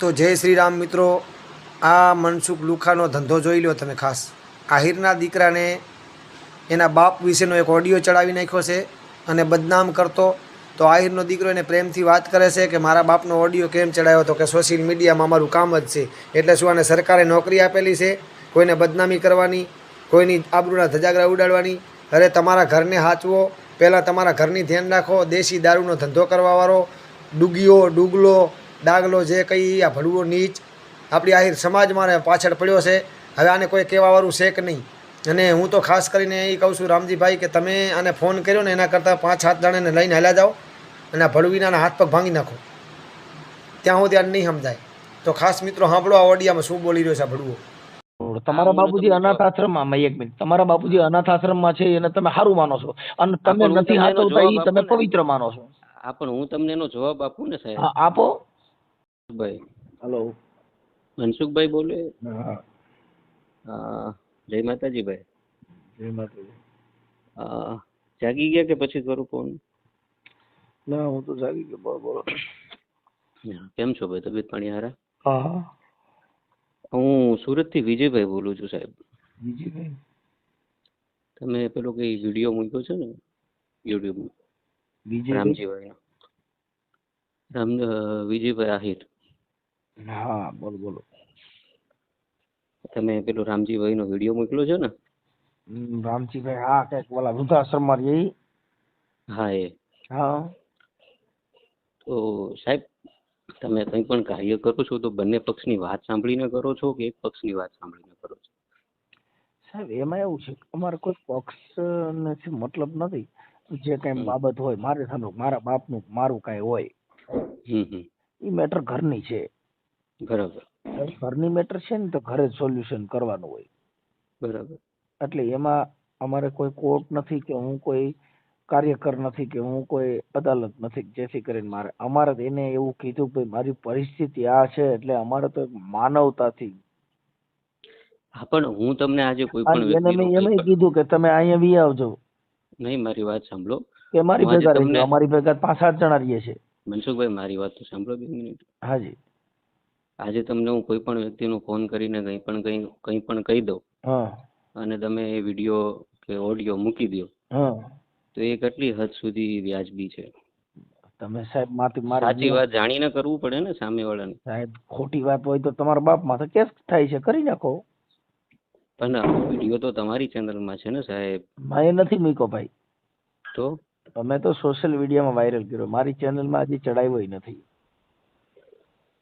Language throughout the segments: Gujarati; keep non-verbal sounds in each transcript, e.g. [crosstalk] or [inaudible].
તો જય શ્રી રામ મિત્રો. આ મનસુખ લુખાનો ધંધો જોઈ લો તમે ખાસ. આહિરના દીકરાને એના બાપ વિશેનો એક ઓડિયો ચડાવી નાખ્યો છે અને બદનામ કરતો. તો આહિરનો દીકરો એને પ્રેમથી વાત કરે છે કે મારા બાપનો ઓડિયો કેમ ચડાવ્યો તો કે સોશિયલ મીડિયામાં અમારું કામ જ છે. એટલે શું આને સરકારે નોકરી આપેલી છે? કોઈને બદનામી કરવાની, કોઈની આબરૂના ધજાગરા ઉડાડવાની? અરે તમારા ઘરને હાચવો. પહેલાં તમારા ઘરની ધ્યાન રાખો. દેશી દારૂનો ધંધો કરવાવાળો ડૂગીઓ, ડુગલો ડાગલો જે કંઈ આ ભડવો નીચ આપણી આહિર સમાજમાં પાછળ પડ્યો છે હવે આને કોઈ કહેવાવાળું છે કે નહીં? અને હું તો ખાસ કરીને એ કહું છું રામજીભાઈ કે તમે આને ફોન કર્યો ને એના કરતાં પાંચ સાત જણાને લઈને હાલ્યા જાઓ અને આ ભડવીના હાથ પગ ભાંગી નાખો. ત્યાં હું ત્યાં નહીં સમજાય. તો ખાસ મિત્રો સાંભળો આ ઓડિયામાં શું બોલી રહ્યો છે આ ભડવો તમારા બાપુજી અનાથ આશ્રમમાં માં એક મિનિટ. તમારા બાપુજી અનાથ આશ્રમમાં છે એને તમે સારું માનો છો. અને તમે નથી હાચવતા એ તમે પવિત્ર માનો છો. હા પણ હું તમને એનો જવાબ આપું ને સાહેબ. આપો. ભાઈ. હલો મનસુખભાઈ બોલે? હા. જય માતાજી ભાઈ. જય માતાજી. હા જાગી ગયા કે પછી કરું ફોન ના હું તો જાગી ગયો. બોલો બોલો. કેમ છો ભાઈ? તબિયત પાણી હારા? હા હું. સુરતથી વિજયભાઈ બોલું છું સાહેબ. વિજયભાઈ? તમે પેલો કઈ વીડિયો મૂક્યો છે ને? યુટ્યુબ બીજી રામજીભાઈ રામ વિજયભાઈ આહિર. હા બોલો બોલો. તમે પેલો રામજીભાઈ નો વીડિયો મોકલ્યો છે ને? રામજીભાઈ હા કંઈક બોલા વૃદ્ધાશ્રમમાં રહી હા એ. હા. તો સાહેબ તમે કંઈ પણ કાર્ય કરો છો તો બંને પક્ષની વાત સાંભળીને કરો છો કે એક પક્ષની વાત સાંભળીને કરો છો? સાહેબ એમાં એવું છે અમારે કોઈ પક્ષ નથી મતલબ નથી. જે કઈ બાબત હોય મારે સામે મારા બાપનું મારું કઈ હોય. એ મેટર ઘરની છે. બરાબર. ઘરની મેટર છે ને તો ઘરે જ સોલ્યુશન કરવાનું હોય. બરાબર. એટલે એમાં અમારે કોઈ કોર્ટ નથી કે હું કોઈ કાર્યકર નથી કે હું કોઈ અદાલત નથી જેથી કરીને મારે અમારે એને એવું કીધું ભાઈ મારી પરિસ્થિતિ આ છે એટલે અમારે તો માનવતાથી. હા પણ હું તમને આજે કોઈ પણ એને મેં એમ કીધું કે તમે અહીંયા વી આવજો. નહીં મારી વાત સાંભળો. કે મારી ભેગા અમારી ભેગા પાંચ સાત જણા રહીએ છે મનસુખભાઈ મારી વાત તો સાંભળો બે મિનિટ. હાજી. આજે તમને હું કોઈ પણ વ્યક્તિનો ફોન કરીને કંઈ પણ કંઈ કંઈ પણ કહી દઉં અને તમે એ વીડિયો કે ઓડિયો મૂકી દો તો એ કેટલી હદ સુધી વ્યાજબી છે? તમે સાહેબ માથી મારે સાચી વાત જાણીને કરવું પડે ને સામેવાળાને. સાહેબ ખોટી વાત હોય તો તમારા બાપ માથે કેસ થાય છે કરી નાખો. પણ વીડિયો તો તમારી ચેનલમાં છે ને સાહેબ. મેં નથી મૂક્યો ભાઈ. તો? તમે તો સોશિયલ મીડિયામાં વાયરલ કર્યો. મારી ચેનલમાં હજી ચડાવ્યો નથી.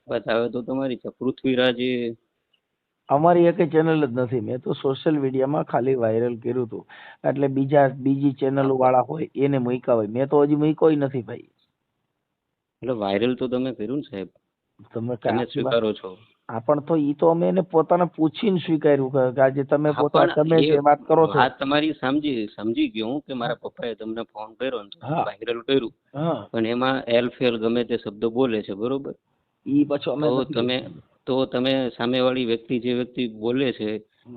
બતાવે તો તમારી છે? પૃથ્વીરાજે અમારી એક ચેનલ જ નથી. મેં તો સોશિયલ મીડિયામાં ખાલી વાયરલ કર્યું હતું. એટલે બીજા બીજી ચેનલ વાળા હોય એને મૂક્યા હોય. મેં તો હજી મૂક્યો નથી ભાઈ. એટલે વાયરલ તો તમે કર્યું ને સાહેબ? તમે તમે સ્વીકારો છો? આ પણ તો ઈ તો અમે એને પોતાને પૂછીને સ્વીકાર્યું કે- આજે તમે પોતા તમે જે વાત કરો છો. વાત તમારી સમજી સમજી ગયો હું કે મારા પપ્પાએ તમને ફોન કર્યો ને. વાયરલ કર્યું. હા. પણ એમાં એલ ફેલ ગમે તે શબ્દો બોલે છે બરોબર? ઈ પાછો અમે તો તમે તો તમે સામેવાળી વ્યક્તિ જે વ્યક્તિ બોલે છે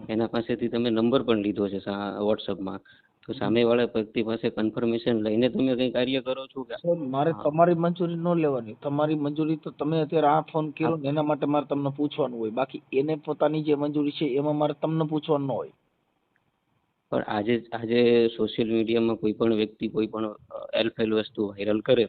એના પાસેથી તમે નંબર પણ લીધો છે વોટ્સઅપમાં. તો સામેવાળા વ્યક્તિ પાસે કન્ફર્મેશન લઈને તમે કંઈ કાર્ય કરો છો કે મારે તમારી મંજૂરી ન લેવાની. તમારી મંજૂરી તો તમે અત્યારે આ ફોન કર્યો ને એના માટે મારે તમને પૂછવાનું હોય. બાકી એને પોતાની જે મંજૂરી છે એમાં મારે તમને પૂછવાનું ન હોય. પણ આજે આજે સોશિયલ મીડિયામાં કોઈ પણ વ્યક્તિ કોઈ પણ એલફેલ વસ્તુ વાયરલ કરે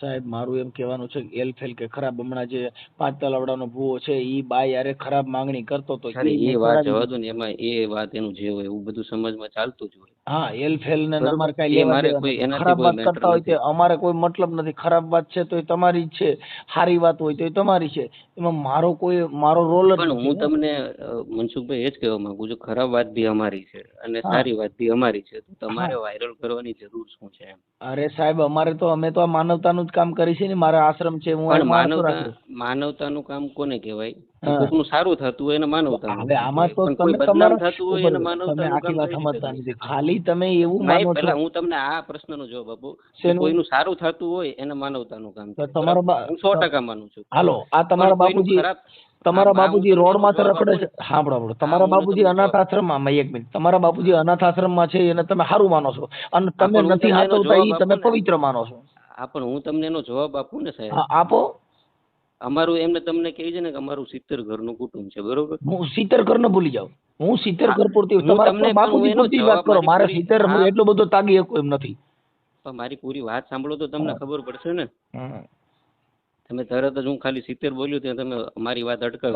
સાહેબ મારું એમ કહેવાનું છે કે એલફેલ કે ખરાબ હમણાં જે પાંચ તલાવડાનો ભૂવો છે એ બાય યારે ખરાબ માંગણી કરતો તો એ વાત જવા દો ને એમાં એ વાત એનું જે હોય એવું બધું સમાજમાં ચાલતું જ હોય. હા એલફેલ ને. અમારે કઈ લેવા મારે કોઈ એનાથી ખરાબ વાત કરતા હોય તે અમારે કોઈ મતલબ નથી. ખરાબ વાત છે તો એ તમારી જ છે. સારી વાત હોય તો એ તમારી છે. એમાં મારો કોઈ મારો રોલ પણ હું તમને મનસુખભાઈ એ જ કહેવા માંગુ છું ખરાબ વાત બી અમારી છે. અને સારી વાત બી અમારી છે. તો તમારે વાયરલ કરવાની જરૂર શું છે અરે સાહેબ અમારે તો અમે તો આ માનવતાનું જ કામ કરી છે ને. મારા આશ્રમ છે હું માનવતા માનવતાનું કામ કોને કહેવાય? કોકનું સારું થતું હોય એને માનવતાનું હવે આમાં તો કોઈ બદનામ થતું હોય એને માનવતા આખી વાત સમજતા નથી. ખાલી તમે એવું માનો છો હું તમને આ પ્રશ્નનો જવાબ આપું કોઈનું સારું થતું હોય એને માનવતાનું કામ. તમારા? હું સો ટકા માનું છું. હાલો આ તમારા બાપુજી તમારા બાપુજી રોડમાં રખડે છે. સાંભળો સાંભળો તમારા બાપુજી અનાથ આશ્રમમાં માં એક મિનિટ. તમારા બાપુજી અનાથ આશ્રમમાં છે એને તમે સારું માનો છો. અને તમે નથી હાચવતા જવાબ તમે પવિત્ર માનો છો. હા પણ હું તમને એનો જવાબ આપું ને સાહેબ. આપો. અમારું એમને તમને કહે છે ને કે અમારું સિત્તેર ઘરનું કુટુંબ છે બરોબર? હું સિત્તેર ઘર ને ભૂલી જાઉં. હું સિત્તેર ઘર પૂરતી તમારા બાપુજી પૂરતી વાત કરો. મારે સિત્તેર એટલો બધો તાગી એમ નથી. પણ મારી પૂરી વાત સાંભળો તો તમને ખબર પડશે ને. તમે તરત જ હું ખાલી સિત્તેર બોલ્યું ત્યાં તમે મારી વાત અટકાવી.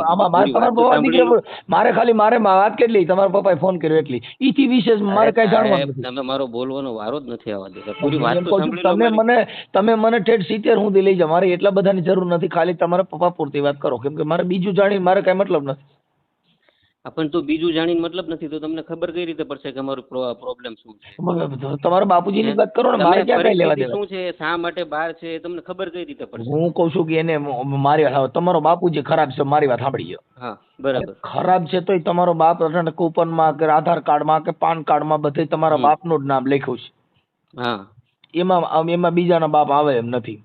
મારે ખાલી મારે વાત કેટલી? તમારા પપ્પાએ ફોન કર્યો એટલી. ઈથી વિશેષ મારે કઈ જાણવાનું તમે મારો બોલવાનો વારો જ નથી આવવા દેતા. પૂરી વાત તો તમે મને તમે મને ઠેઠ સિત્તેર સુધી લઈ જાઓ. મારે એટલા બધાની જરૂર નથી. ખાલી તમારા પપ્પા પૂરતી વાત કરો. કેમ કે મારે બીજું જાણી મારે કઈ મતલબ નથી. હા, પણ તો બીજું જાણીને મતલબ નથી તો તમને ખબર કઈ રીતે પડશે કે અમારું પ્રોબ્લેમ શું છે. તમારા બાપુજીની વાત કરો ને મારે ક્યાં કઈ લેવા દેવા? શું છે શા માટે બહાર છે તમને ખબર કઈ રીતે પડશે? હું કઉ છું કે એને મારી તમારો બાપુજી ખરાબ છે મારી વાત સાંભળી ગયો હા બરાબર. ખરાબ છે તોય તમારો બાપ કૂપનમાં કે આધાર કાર્ડમાં કે પાન કાર્ડમાં બધે તમારા બાપ બાપનું જ નામ લખ્યું છે. હા. એમાં એમાં બીજાના બાપ આવે એમ નથી.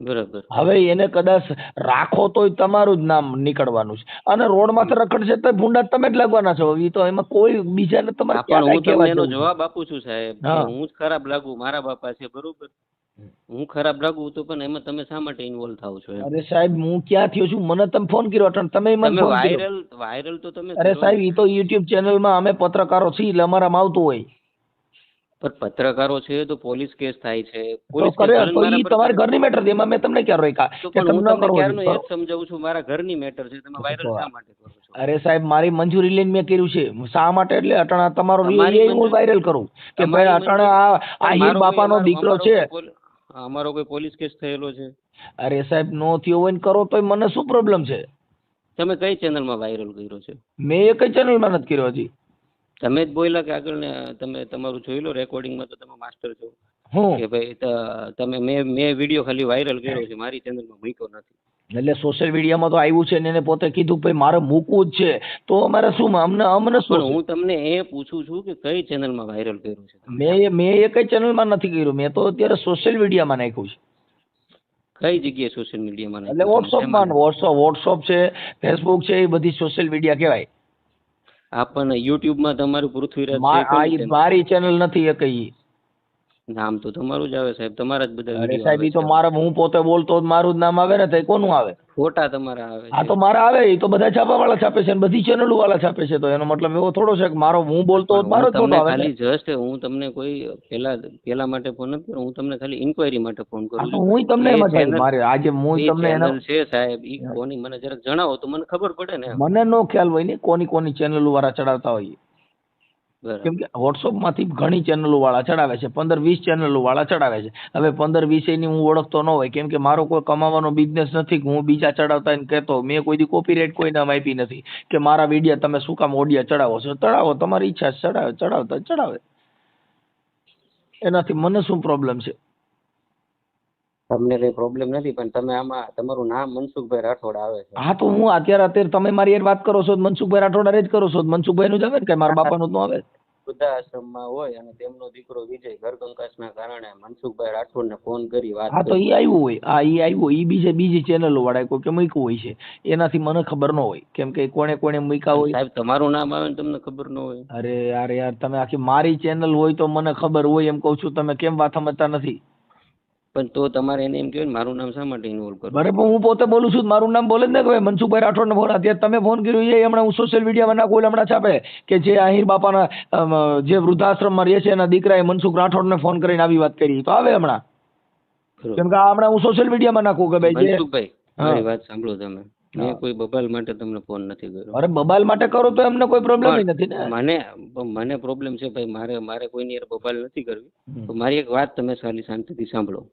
બરાબર. હવે એને કદાચ રાખો તોય તમારું જ નામ નીકળવાનું છે. અને રોડ માથે રખડશે તો ભૂંડા તમે જ લાગવાના છો. એ તો એમાં કોઈ બીજાને તમારે પણ હું તમને એનો જવાબ આપું છું સાહેબ. હા. જ ખરાબ લાગુ મારા બાપા છે બરોબર? હું ખરાબ લાગુ તો પણ એમાં તમે શા માટે ઇન્વોલ્વ થાવ છો અરે સાહેબ હું ક્યાં થયો છું? મને તમે ફોન કર્યો અટણ. તમે મને વાયરલ વાયરલ તો તમે અરે સાહેબ એ તો યુટ્યુબ ચેનલમાં અમે પત્રકારો છીએ એટલે અમારામાં આવતું હોય. પણ પત્રકારો છે તો પોલીસ કેસ થાય છે. પોલીસ કરે તો ઈ મારા પર તમારી કરે. ઘરની મેટર એમાં મેં તમને ક્યાં રોક્યા? કે તમને તમને એ સમજાવું છું? મારા ઘરની મેટર છે. તમે વાયરલ શા માટે કરો છો? અરે સાહેબ મારી મંજૂરી લઈને મેં કર્યું છે. શા માટે? એટલે અટાણા તમારો હું વાયરલ કરું. કે ભાઈ અટાણા આ આહિર બાપાનો દીકરો છે. અમારો કોઈ પોલીસ કેસ થયેલો છે? અરે સાહેબ નો થયો હોય ને કરો તો મને શું પ્રોબ્લેમ છે? તમે કઈ ચેનલમાં વાયરલ કર્યો છે? મેં એ કઈ ચેનલમાં નથી કર્યો હજી. તમે જ બોલ્યા કે આગળ ને તમે તમારું જોઈ લો રેકોર્ડિંગમાં તો તમે માસ્ટર છો. કે ભાઈ તમે મેં મેં વીડિયો ખાલી વાયરલ કર્યો છે મારી ચેનલમાં મૂક્યો નથી. એટલે સોશિયલ મીડિયામાં તો આવ્યું છે ને એને પોતે કીધું ભાઈ મારે મૂકવું જ છે. તો અમારે શું અમને અમને શું? પણ હું તમને એ પૂછું છું કે કઈ ચેનલમાં વાયરલ કર્યું છે મેં મેં એ કઈ ચેનલમાં નથી કર્યું. મેં તો અત્યારે સોશિયલ મીડિયામાં નાખ્યું છે. કઈ જગ્યાએ સોશિયલ મીડિયામાં એટલે વોટ્સઅપમાં વોટ્સઅપ વોટ્સઅપ છે ફેસબુક છે એ બધી સોશિયલ મીડિયા કહેવાય. આપણને યુટ્યુબમાં તમારું પૃથ્વીરાજ? મારી ચેનલ નથી એ ઈ નામ તો તમારું જ આવે સાહેબ તમારા જ બધા અરે સાહેબ ઈ તો મારા હું પોતે બોલતો હોત મારું જ નામ આવે ને તો કોનું આવે? ફોટા તમારા આવે આ તો મારા આવે એ તો બધા છાપા વાળા છાપે છે ને બધી ચેનલો વાળા છાપે છે તો એનો મતલબ એવો થોડો છે કે મારો હું બોલતો મારો જ ફોટો તમને આવે ખાલી જસ્ટ હું તમને કોઈ પેલા પેલા માટે ફોન નથી કર્યો હું તમને ખાલી ઇન્ક્વાયરી માટે ફોન કરું છું. હું તમને એમ જ મારે આજે હું તમને એનો છે સાહેબ ઈ કોની મને જરાક જણાવો તો મને ખબર પડે ને મને નો ખ્યાલ હોય ને કોની કોની ચેનલો વાળા ચડાવતા હોય કેમ કે વોટ્સઅપમાંથી ઘણી ચેનલો વાળા ચડાવે છે, પંદર વીસ ચેનલો વાળા ચડાવે છે. હવે પંદર વીસ એની હું ઓળખતો ન હોય, કેમ કે મારો કોઈ કમાવાનો બિઝનેસ નથી, હું બીજા ચડાવતા એને કહેતો મેં કોઈ દી કોપીરાઇટ રેટ કોઈને આપી નથી, કે મારા વિડીયા તમે શું કામ ઓડિયા ચડાવો છો? ચડાવો, તમારી ઈચ્છા ચડાવે, ચડાવતા ચડાવે. એનાથી મને શું પ્રોબ્લેમ છે? તમને કઈ પ્રોબ્લેમ નથી પણ તમે આમાં તમારું નામ મનસુખભાઈ રાઠોડ આવે છે. હા તો હું અત્યારે અત્યારે તમે મારી યાર વાત કરો છો તો મનસુખભાઈ રાઠોડ જ કરો છો મનસુખભાઈ નું જ આવે ને કે મારા બાપાનું નું આવે? વૃદ્ધાશ્રમમાં હોય અને તેમનો દીકરો વિજય ઘરકંકાસના કારણે મનસુખભાઈ રાઠોડને ફોન કરી વાત હા તો એ આવ્યું હોય હા એ આવ્યું એ બીજે બીજી ચેનલો વાળા કોઈ કે મૂક્યું હોય છે એનાથી મને ખબર ન હોય કેમ કે કોણે કોણે મૂક્યા હોય. સાહેબ તમારું નામ આવે ને તમને ખબર ન હોય. અરે યાર યાર તમે આખી મારી ચેનલ હોય તો મને ખબર હોય એમ કહું છું તમે કેમ વાત સમજતા નથી? પણ તો તમારે એને એમ કહેવાય મારું નામ શા માટે ઇન્વોલ્વ કરો? બરાબર હું પોતે બોલું છું મારું નામ બોલે જ ને કે ભાઈ મનસુખભાઈ રાઠોડને ફોન અત્યારે તમે ફોન કર્યો એ હમણાં હું સોશિયલ મીડિયામાં નાખું એટલે હમણાં છાપે કે જે આહિર બાપાના જે વૃદ્ધાશ્રમમાં રહે છે એના દીકરાએ મનસુખ રાઠોડને ફોન કરીને આવી વાત કરી. તો આવે હમણાં. કેમ કે હમણાં હું સોશિયલ મીડિયામાં નાખું કે ભાઈ મનસુખભાઈ. મારી વાત સાંભળો તમે. મેં કોઈ બબાલ માટે તમને ફોન નથી કર્યો. અરે બબાલ માટે કરો તો એમને કોઈ પ્રોબ્લેમ નથી ને? મને મને પ્રોબ્લેમ છે ભાઈ મારે મારે કોઈની યાર બબાલ નથી કરવી. તો મારી એક વાત તમે ખાલી શાંતિથી સાંભળો.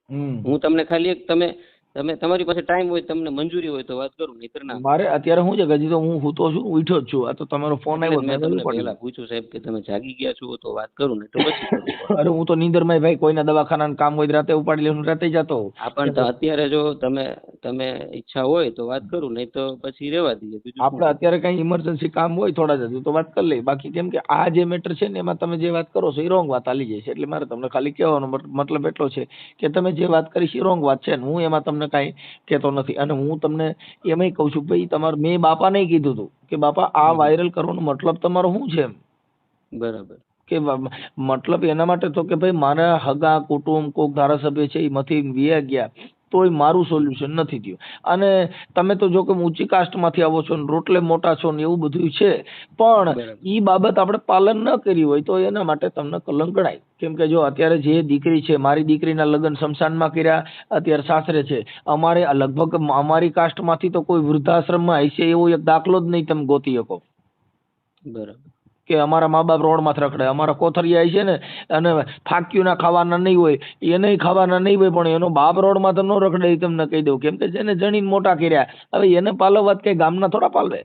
હું તમને ખાલી એક તમે તમે તમારી પાસે ટાઈમ હોય તમને મંજૂરી હોય તો વાત કરું નહીતર ના. મારે અત્યારે શું છે કે હજી તો હું સૂતો છું ઉઠ્યો જ છું. આ તો તમારો ફોન આવ્યો મેં તમને પહેલા પૂછ્યું સાહેબ કે તમે જાગી ગયા છો તો વાત કરું ને તો પછી [laughs] અરે હું તો નીંદરમાં ભાઈ કોઈના દવાખાનાનું કામ હોય રાતે ઉપાડી લઉં રાતે જતો આ પણ અત્યારે જો તમે તમે ઈચ્છા હોય તો વાત કરું નહીં તો પછી રહેવા દઈએ. આપણે અત્યારે કઈ ઇમરજન્સી કામ હોય થોડા જતું તો વાત કરી લઈએ. બાકી કેમ કે આ જે મેટર છે ને એમાં તમે જે વાત કરો છો એ રોંગ વાત આલી જાય છે. એટલે મારે તમને ખાલી કહેવાનો મતલબ એટલો છે કે તમે જે વાત કરી છે રોંગ વાત છે ને હું એમાં તમને કાંઈ કહેતો નથી. અને હું તમને એમય કહું છું ભાઈ તમારે મેં બાપાને કીધું હતું કે બાપા આ વાયરલ કરવાનો મતલબ તમારો શું છે એમ? બરાબર. કે મતલબ એના માટે તો કે ભાઈ મારા હગા કુટુંબ કોક ધારાસભ્ય છે એમાંથી માંથી વ્યા ગયા. તોય મારું સોલ્યુશન નથી થયું. અને તમે તો જો કે ઊંચી કાસ્ટમાંથી આવો છો ને રોટલે મોટા છો ને એવું બધું છે પણ એ બાબત આપણે પાલન ન કરી હોય તો એના માટે તમને કલંક ગણાય. કેમ કે જો અત્યારે જે દીકરી છે મારી દીકરીના લગ્ન શમશાનમાં કર્યા અત્યારે સાસરે છે અમારે આ લગભગ અમારી કાસ્ટમાંથી તો કોઈ વૃદ્ધાશ્રમમાં હશે એવો એક દાખલો જ નહીં તમે ગોતી શકો. બરાબર. કે અમારા મા બાપ રોડમાં રખડે. અમારા કોથરિયા છે ને અને ફાક્યુના ખાવાના નહીં હોય એ નહીં ખાવાના નહીં હોય પણ એનો બાપ રોડમાં તો ન રખડે એ તમને કહી દઉં. કેમ કે જેને જણીને મોટા કર્યા. હવે એને પાલવવા કઈ ગામના થોડા પાલવે.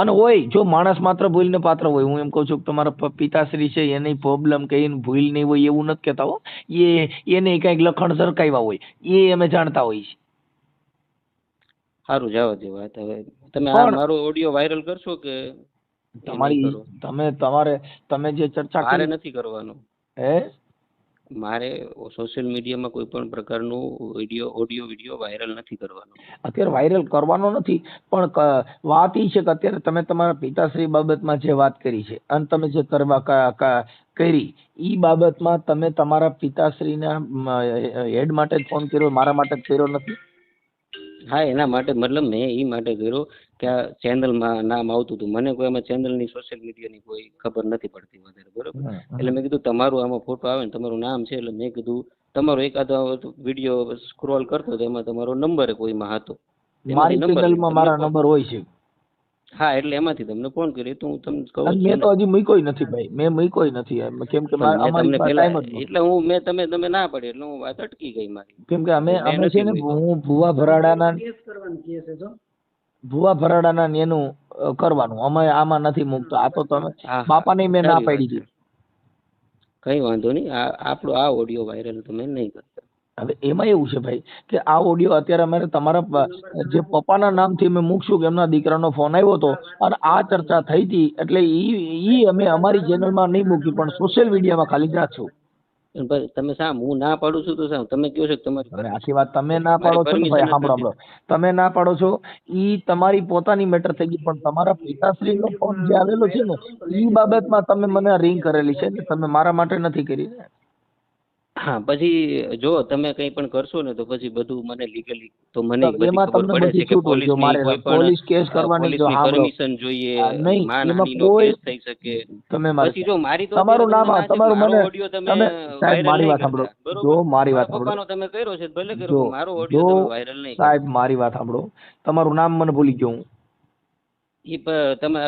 અને હોય જો માણસ માત્ર ભૂલને પાત્ર હોય હું એમ કહું છું કે તમારા પિતાશ્રી છે એને પ્રોબ્લેમ કે એને ભૂલ નહીં હોય એવું નથી કહેતા હો. એ એને કંઈક લખણ સરકાવ્યા હોય એ અમે જાણતા હોઈએ છીએ. સારું જવા જે વાત. હવે તમે મારો ઓડિયો વાયરલ કરશો કે તમારી તમે તમારે તમે જે ચર્ચા મારે નથી કરવાનું. હે? મારે સોશિયલ મીડિયામાં કોઈ પણ પ્રકારનું વીડિયો ઓડિયો વીડિયો વાયરલ નથી કરવાનો. અત્યારે વાયરલ કરવાનો નથી પણ વાત એ છે કે અત્યારે તમે તમારા પિતાશ્રી બાબતમાં જે વાત કરી છે અને તમે જે કરવા કરી એ બાબતમાં તમે તમારા પિતાશ્રીના હેડ માટે જ ફોન કર્યો મારા માટે જ કર્યો નથી? હા એના માટે મતલબ મેં એ માટે કર્યો કે આ ચેનલમાં નામ આવતું હતું. મને કોઈ આમાં ચેનલની સોશિયલ મીડિયાની કોઈ ખબર નથી પડતી વધારે બરોબર? એટલે મેં કીધું તમારું આમાં ફોટો આવે ને તમારું નામ છે. એટલે મેં કીધું તમારો એકાદો વીડિયો સ્ક્રોલ કરતો તો એમાં તમારો નંબર કોઈમાં હતો? મારી ચેનલમાં મારા નંબર હોય છે. હા એટલે એમાંથી તમને ફોન કર્યો. તો હું તમને કહું છું મેં તો હજી મૂક્યો નથી ભાઈ. મેં મૂક્યો નથી. કેમ કે અમારી જ નહોતો. એટલે હું મેં તમે તમે ના પડે એટલે હું વાત અટકી ગઈ મારી. કેમ કે અમે અમે છે ને હું ભુવા ભરાડાના ભુવા ભરાડાના ને એનું કરવાનું. અમે આમાં નથી મૂકતો. આ તો તમે હા. મેં ના પાડી છે. કઈ વાંધો નહીં. આ આપણો આ ઓડિયો વાયરલ તમે નહીં કરતા. હવે એમાં એવું છે ભાઈ કે આ ઓડિયો અત્યારે અમારે તમારા જે પપ્પાના નામથી અમે મૂકશું કે એમના દીકરાનો ફોન આવ્યો હતો અને આ ચર્ચા થઈ હતી એટલે ઈ ઈ અમે અમારી ચેનલમાં નહીં મૂકી પણ સોશિયલ મીડિયામાં ખાલી રાખશું તમે સામ હું ના પાડું છું તો સામ તમે કયો છો તમારી આખી વાત તમે ના પાડો છો ને ભાઈ સાંભળો સાંભળો તમે ના પાડો છો ઈ તમારી પોતાની મેટર થઈ ગઈ પણ તમારા પિતાશ્રીનો ફોન જે આવેલો છે ને ઈ બાબતમાં તમે મને રિંગ કરેલી છે ને તમે મારા માટે નથી કરી ને હા પછી જો તમે કંઈ પણ કરશો ને તો પછી બધું મને લીગલી તો મને એમાં તમને પડે છે કે પોલીસ મારે પોલીસ કેસ કરવાની જો. પરમિશન જોઈએ એમાં કોઈ- કેસ થઈ શકે. તમે પછી જો મારી તો તમારું નામ તમારું મને તમે સાહેબ મારી વાત સાંભળો. જો મારી વાત સાંભળો. તમે કર્યો છે ભલે કરો મારો ઓડિયો તમે વાયરલ નહીં સાહેબ મારી વાત સાંભળો. તમારું નામ મને ભૂલી ગયો હું. એ તમે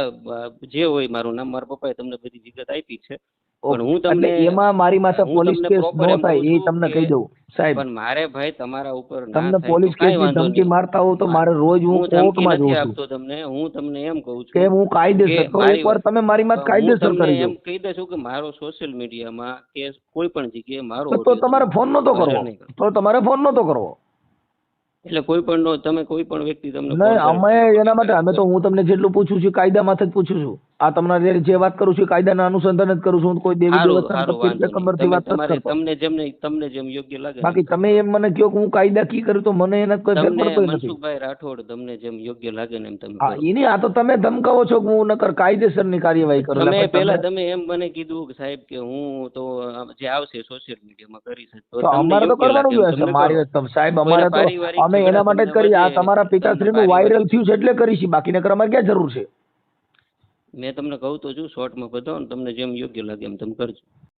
જે હોય મારું નામ મારા પપ્પાએ તમને બધી વિગત આપી છે. પણ હું તમને એમાં મારી માથે પોલીસ કેસ નો થાય એ તમને કહી દઉં સાહેબ. પણ મારે ભાઈ તમારા ઉપર તમને પોલીસ કેસની ધમકી મારતા હો તો મારે રોજ હું કોર્ટમાં જઉં છું. તમને હું તમને એમ કહું કે હું કાયદેસર તો એકવાર તમે મારી માં કાયદેસર કરી એમ કહી દેશું છું કે મારો સોશિયલ મીડિયામાં કે કોઈ પણ જગ્યાએ મારો તો તમારે ફોન નતો કરવો. તો તમારે ફોન નતો કરવો. એટલે કોઈ પણ નો તમે કોઈ પણ વ્યક્તિ તમને અમે એના માટે અમે તો હું તમને જેટલું પૂછું છું કાયદા માથે જ પૂછું છું. આ તમારે જે વાત કરું છું કાયદાના અનુસંધાન જ કરું છું કોઈ દેવી દેવતાના. વાત નથી તમને જેમ તમને જેમ યોગ્ય લાગે બાકી તમે એમ મને કહો કે હું કાયદા કી કરું તો મને એના કોઈ ફેર પડતો નથી મનસુખભાઈ રાઠોડ તમને જેમ યોગ્ય લાગે ને એમ તમે હા. એની આ તો તમે ધમકાવો છો કે હું નકર કાયદેસરની કાર્યવાહી કરું તમે પહેલા તમે- એમ મને કીધું કે સાહેબ કે હું તો જે આવશે સોશિયલ મીડિયામાં કરીશ. તો અમારે તો કરવાનું જ છે મારી કરો. સાહેબ અમારે તો અમે એના માટે જ કરી આ તમારા પિતાશ્રીનું વાયરલ થયું છે એટલે કરીશું બાકી નકર અમારે ક્યાં જરૂર છે મેં તમને કહું તો છું શોર્ટમાં બતાવો તમને જેમ યોગ્ય લાગે એમ તમે કરજો.